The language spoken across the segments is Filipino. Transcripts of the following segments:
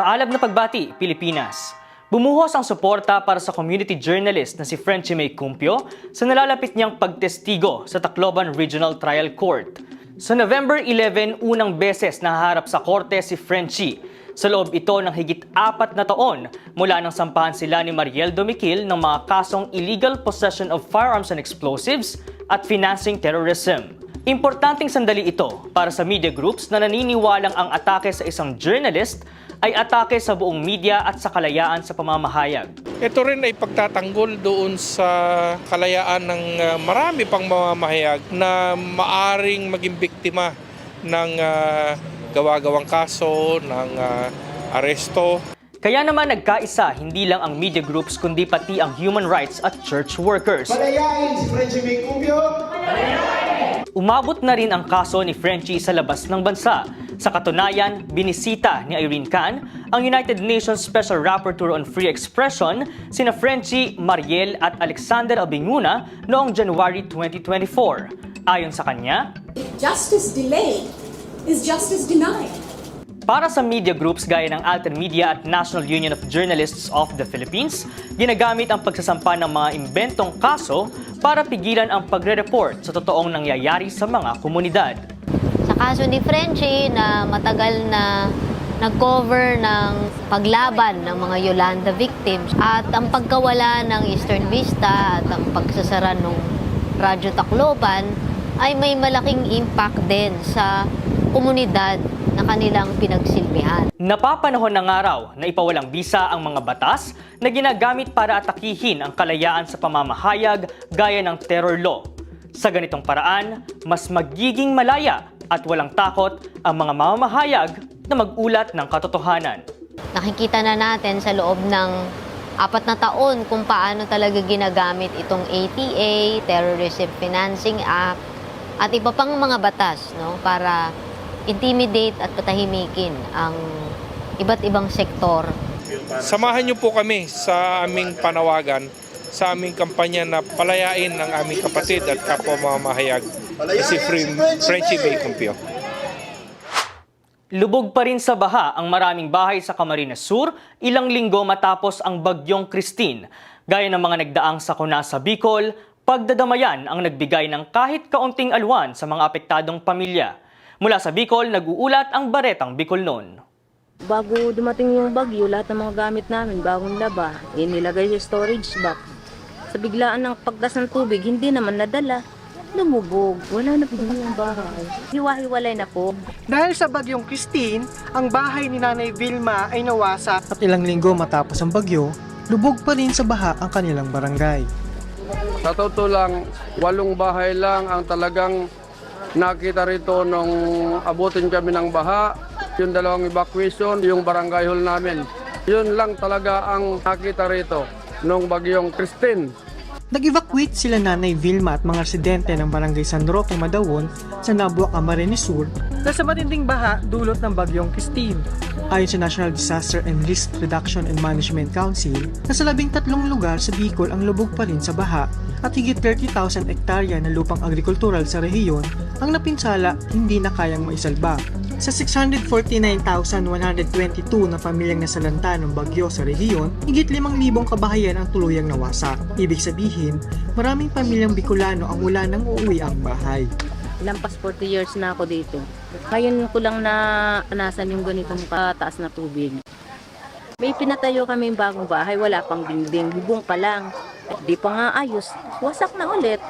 Maalab na pagbati, Pilipinas. Bumuhos ang suporta para sa community journalist na si Frenchie May Cumpio sa nalalapit niyang pagtestigo sa Tacloban Regional Trial Court. Sa November 11, unang beses nahaharap sa korte si Frenchie. Sa loob ito ng higit apat na taon mula nang sampahan sila ni Mariel Domiquil ng mga kasong illegal possession of firearms and explosives at financing terrorism. Importanteng sandali ito para sa media groups na naniniwalang ang atake sa isang journalist ay atake sa buong media at sa kalayaan sa pamamahayag. Ito rin ay pagtatanggol doon sa kalayaan ng uh, marami pang mamamahayag na maaring maging biktima ng uh, gawa-gawang kaso, ng uh, aresto. Kaya naman nagkaisa hindi lang ang media groups kundi pati ang human rights at church workers. Palayain si Frenchie May Cumbio. Umabot na rin ang kaso ni Frenchie sa labas ng bansa. Sa katunayan, binisita ni Irene Khan ang United Nations Special Rapporteur on Free Expression sina Frenchie, Mariel at Alexander Albinguna noong January 2024. Ayon sa kanya, Justice delayed is justice denied. Para sa media groups gaya ng Alten Media at National Union of Journalists of the Philippines, ginagamit ang pagsasampa ng mga imbentong kaso para pigilan ang pagre-report sa totoong nangyayari sa mga komunidad. Sa kaso ni Frenchie na matagal na nag-cover ng paglaban ng mga Yolanda victims at ang pagkawala ng Eastern Vista at ang pagsasara ng Radyo Tacloban ay may malaking impact din sa komunidad na kanilang pinagsilbihan. Napapanahon ng araw na ipawalang bisa ang mga batas na ginagamit para atakihin ang kalayaan sa pamamahayag gaya ng terror law. Sa ganitong paraan, mas magiging malaya at walang takot ang mga mamamahayag na magulat ng katotohanan. Nakikita na natin sa loob ng apat na taon kung paano talaga ginagamit itong ATA, Terrorism Financing Act, at iba pang mga batas no, para intimidate at patahimikin ang iba't ibang sektor Samahan niyo po kami sa aming panawagan, sa aming kampanya na palayain ng aming kapatid at kapwa mamamahayag na si Frenchie May Cumpio. Lubog pa rin sa baha ang maraming bahay sa Camarines Sur ilang linggo matapos ang bagyong Christine. Gaya ng mga nagdaang sakuna sa Bicol, pagdadamayan ang nagbigay ng kahit kaunting alwan sa mga apektadong pamilya. Mula sa Bicol, nag-uulat ang Baretang Bicol noon. Bago dumating yung bagyo, lahat ng mga gamit namin, bagong laba, inilagay sa storage box. Sa biglaan ng pagtas ng tubig, hindi naman nadala. Lumubog. Wala na po yung bahay. Hiwa-hiwalay na po. Dahil sa bagyong Christine, ang bahay ni Nanay Vilma ay nawasak at ilang linggo matapos ang bagyo, lubog pa rin sa baha ang kanilang barangay. Sa totoo lang, walong bahay lang ang talagang nakita rito nung abutin kami ng baha. Yung dalawang evacuation, yung barangay hall namin. Yun lang talaga ang nakita rito nung bagyong Christine. Nag-evacuate sila Nanay Vilma at mga residente ng barangay San Roque, Madawon sa Nabuac, Camarines Sur dahil sa matinding baha dulot ng bagyong Christine. Ayon sa National Disaster and Risk Reduction and Management Council, nasa labing tatlong lugar sa Bicol ang lubog pa rin sa baha at higit 30,000 hektarya na lupang agrikultural sa rehiyon ang napinsala hindi na kayang maisalba. Sa 649,122 na pamilyang nasalanta ng bagyo sa rehiyon, higit 5,000 kabahayan ang tuluyang nawasak. Ibig sabihin, maraming pamilyang Bicolano ang wala nang uuwi ang bahay. Lampas 40 years na ako dito. Ngayon ko lang na anasan yung ganitong kataas na tubig. May pinatayo kami bagong bahay, wala pang dingding, bubong pa lang. Di pa nga ayos, wasak na ulit.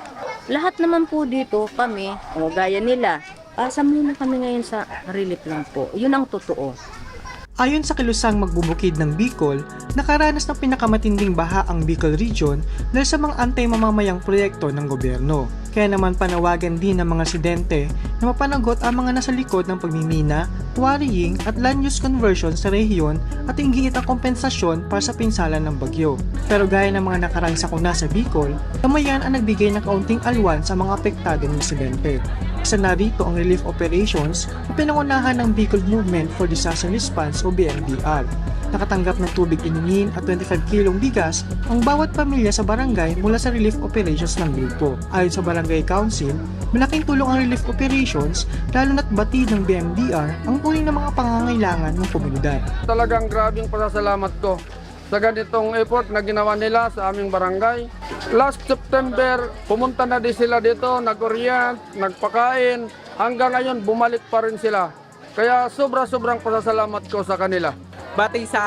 Lahat naman po dito kami, o gaya nila, asa muna kami ngayon sa relief lang po. Yun ang totoo. Ayon sa kilusang magbubukid ng Bicol, nakaranas ng pinakamatinding baha ang Bicol Region dahil sa mga antay-mamamayang proyekto ng gobyerno. Kaya naman panawagan din ng mga residente na mapanagot ang mga nasa likod ng pagmimina, quarrying at land use conversion sa rehiyon at inggiit ang kompensasyon para sa pinsala ng bagyo. Pero gaya ng mga nakarang sakuna sa Bicol, kamayan ang nagbigay ng kaunting alwan sa mga apektadong residente. Isa na rito ang relief operations na pinangunahan ng Bicol Movement for Disaster Response o o BMDR. Nakatanggap ng tubig inumin at 25 kilong bigas ang bawat pamilya sa barangay mula sa relief operations ng grupo. Ayon sa barangay council, malaking tulong ang relief operations lalo na't batid ng BMDR ang uri ng mga pangangailangan ng komunidad. Talagang grabing pasasalamat ko sa ganitong effort na ginawa nila sa aming barangay. Last September, pumunta na din sila dito, nag-orient, nagpakain. Hanggang ngayon, bumalik pa rin sila. Kaya sobra-sobrang pasasalamat ko sa kanila. batay sa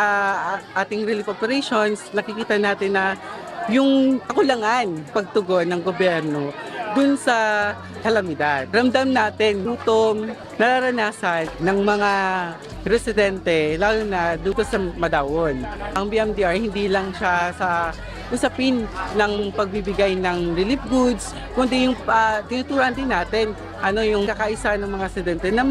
ah, ating relief operations, nakikita natin na yung kakulangan pagtugon ng gobyerno dun sa kalamidad. Ramdam natin gutom, nararanasan ng mga residente, lalo na dito sa Madawon. Ang BMDR hindi lang siya sa usapin ng pagbibigay ng relief goods, kundi yung uh, tinuturan din natin ano yung kakaisa ng mga residente na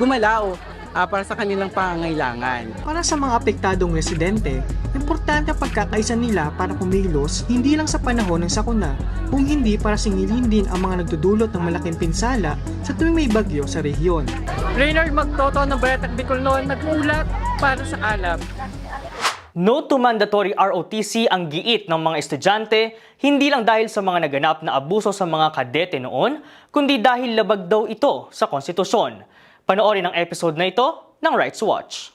maggumalaw ah, para sa kanilang pangangailangan. Para sa mga apektadong residente, importante ang pagkakaisa nila para kumilos hindi lang sa panahon ng sakuna, kung hindi para singilin din ang mga nagdudulot ng malaking pinsala sa tuwing may bagyo sa rehiyon. Reynard Magtoto ng Bayatag Bicol noon nag-uulat para sa alam. No to mandatory ROTC ang giit ng mga estudyante, hindi lang dahil sa mga naganap na abuso sa mga kadete noon, kundi dahil labag daw ito sa konstitusyon. Panoorin ang episode na ito ng Rights Watch.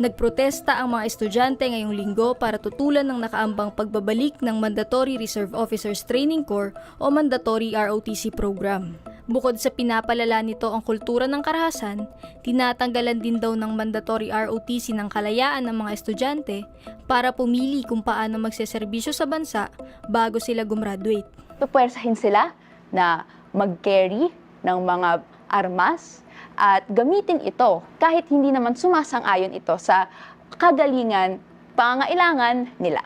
Nagprotesta ang mga estudyante ngayong linggo para tutulan ng nakaambang pagbabalik ng Mandatory Reserve Officers Training Corps o Mandatory ROTC program. Bukod sa pinapalala nito ang kultura ng karahasan, tinatanggalan din daw ng Mandatory ROTC ng kalayaan ng mga estudyante para pumili kung paano magseserbisyo sa bansa bago sila gumraduate. Pupwersahin sila na mag-carry ng mga armas at gamitin ito kahit hindi naman sumasang-ayon ito sa kagalingan, pangailangan nila.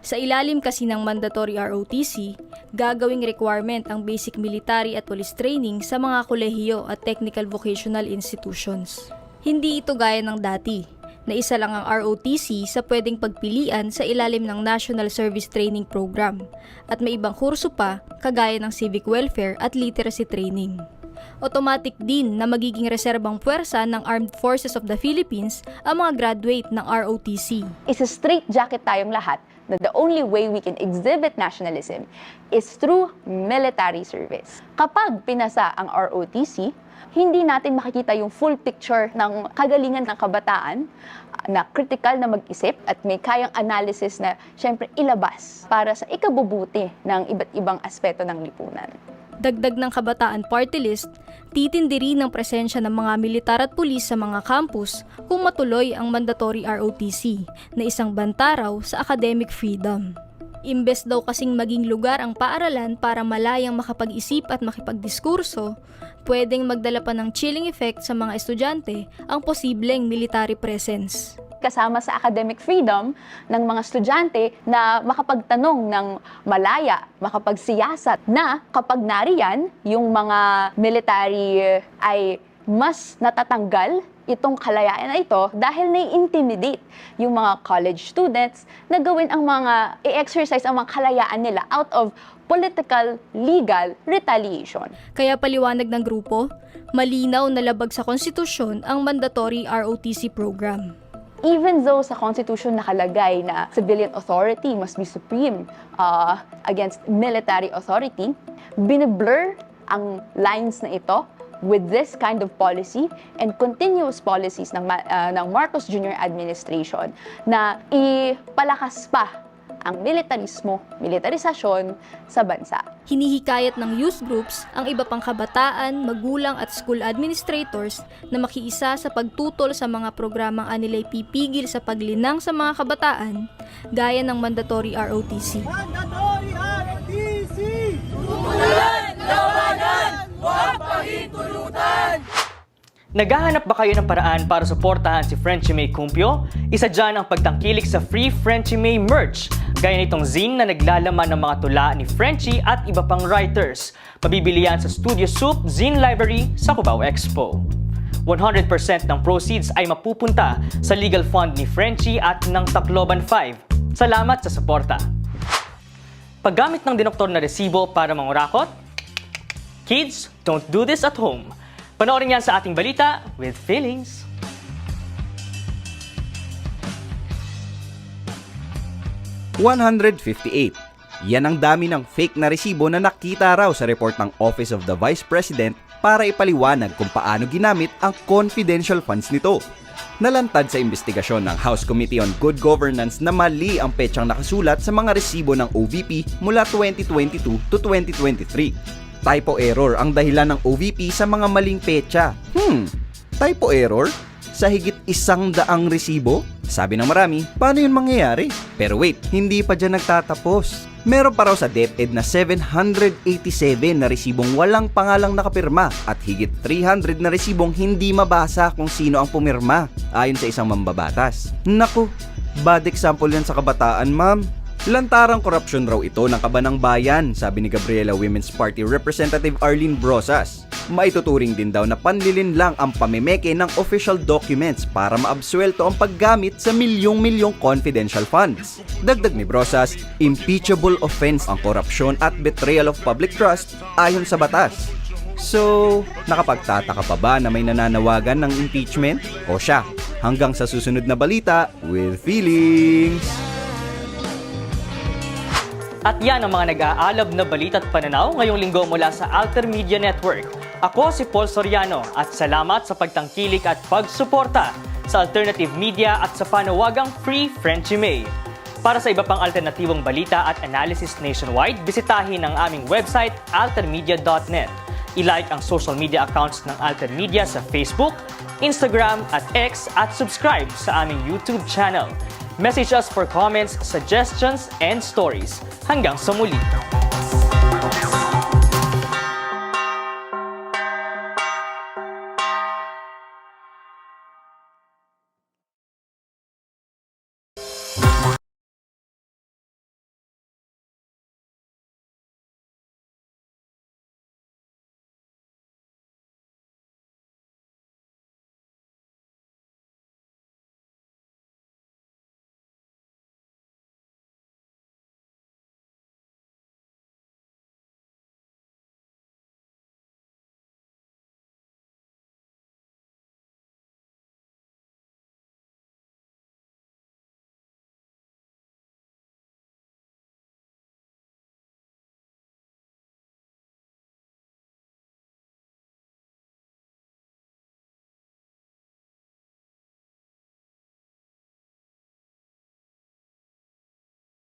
Sa ilalim kasi ng mandatory ROTC, gagawing requirement ang basic military at police training sa mga kolehiyo at technical vocational institutions. Hindi ito gaya ng dati, na isa lang ang ROTC sa pwedeng pagpilian sa ilalim ng National Service Training Program at may ibang kurso pa kagaya ng civic welfare at literacy training. Automatic din na magiging reserbang puwersa ng Armed Forces of the Philippines ang mga graduate ng ROTC. Isa straight jacket tayong lahat na the only way we can exhibit nationalism is through military service. Kapag pinasa ang ROTC, hindi natin makikita yung full picture ng kagalingan ng kabataan na critical na mag-isip at may kayang analysis na syempre ilabas para sa ikabubuti ng iba't ibang aspeto ng lipunan. Dagdag ng Kabataan Party List, titindi rin ang presensya ng mga militar at pulis sa mga campus kung matuloy ang mandatory ROTC na isang bantaraw sa academic freedom. Imbes daw kasing maging lugar ang paaralan para malayang makapag-isip at makipagdiskurso, pwedeng magdala pa ng chilling effect sa mga estudyante ang posibleng military presence. Kasama sa academic freedom ng mga estudyante na makapagtanong ng malaya, makapagsiyasat na kapag nariyan, yung mga military ay mas natatanggal itong kalayaan na ito dahil nai-intimidate yung mga college students na gawin ang mga, i-exercise ang mga kalayaan nila out of political, legal retaliation. Kaya paliwanag ng grupo, malinaw na labag sa konstitusyon ang mandatory ROTC program. even though sa Constitution nakalagay na civilian authority must be supreme uh, against military authority, biniblur ang lines na ito with this kind of policy and continuous policies ng, uh, ng Marcos Jr. administration na ipalakas pa ang militarismo, militarisasyon sa bansa. Hinihikayat ng youth groups ang iba pang kabataan, magulang at school administrators na makiisa sa pagtutol sa mga programang anilay pipigil sa paglinang sa mga kabataan gaya ng mandatory ROTC. Mandatory ROTC! Naghahanap ba kayo ng paraan para suportahan si Frenchie May Cumpio? Isa dyan ang pagtangkilik sa free Frenchie May merch, gaya nitong zine na naglalaman ng mga tula ni Frenchie at iba pang writers. Mabibili yan sa Studio Soup Zine Library sa Cubao Expo. 100% ng proceeds ay mapupunta sa legal fund ni Frenchie at ng Tacloban 5. Salamat sa suporta. Paggamit ng dinoktor na resibo para mangurakot? Kids, don't do this at home. Panoorin yan sa ating balita with feelings. Yan ang dami ng fake na resibo na nakita raw sa report ng Office of the Vice President para ipaliwanag kung paano ginamit ang confidential funds nito. Nalantad sa investigasyon ng House Committee on Good Governance na mali ang petsang nakasulat sa mga resibo ng OVP mula 2022 to 2023. Typo error ang dahilan ng OVP sa mga maling petsa. Hmm, typo error? Sa higit isang daang resibo? Sabi ng marami, paano yun mangyayari? Pero wait, hindi pa dyan nagtatapos. Meron pa raw sa DepEd na 787 na resibong walang pangalang nakapirma at higit 300 na resibong hindi mabasa kung sino ang pumirma ayon sa isang mambabatas. Naku, bad example yan sa kabataan, ma'am. Lantarang korupsyon raw ito ng kabanang bayan, sabi ni Gabriela Women's Party Representative Arlene Brosas. Maituturing din daw na panlilin lang ang pamemeke ng official documents para maabsuelto ang paggamit sa milyong-milyong confidential funds. Dagdag ni Brosas, impeachable offense ang korupsyon at betrayal of public trust ayon sa batas. So, nakapagtataka pa ba na may nananawagan ng impeachment? O siya, hanggang sa susunod na balita with feelings! At yan ang mga nag-aalab na balita at pananaw ngayong linggo mula sa Alter Media Network. Ako si Paul Soriano at salamat sa pagtangkilik at pagsuporta sa alternative media at sa panawagang Free Frenchie May. Para sa iba pang alternatibong balita at analysis nationwide, bisitahin ang aming website altermedia.net. I-like ang social media accounts ng Alter Media sa Facebook, Instagram at X at subscribe sa aming YouTube channel. Message us for comments, suggestions, and stories. Hanggang sa muli!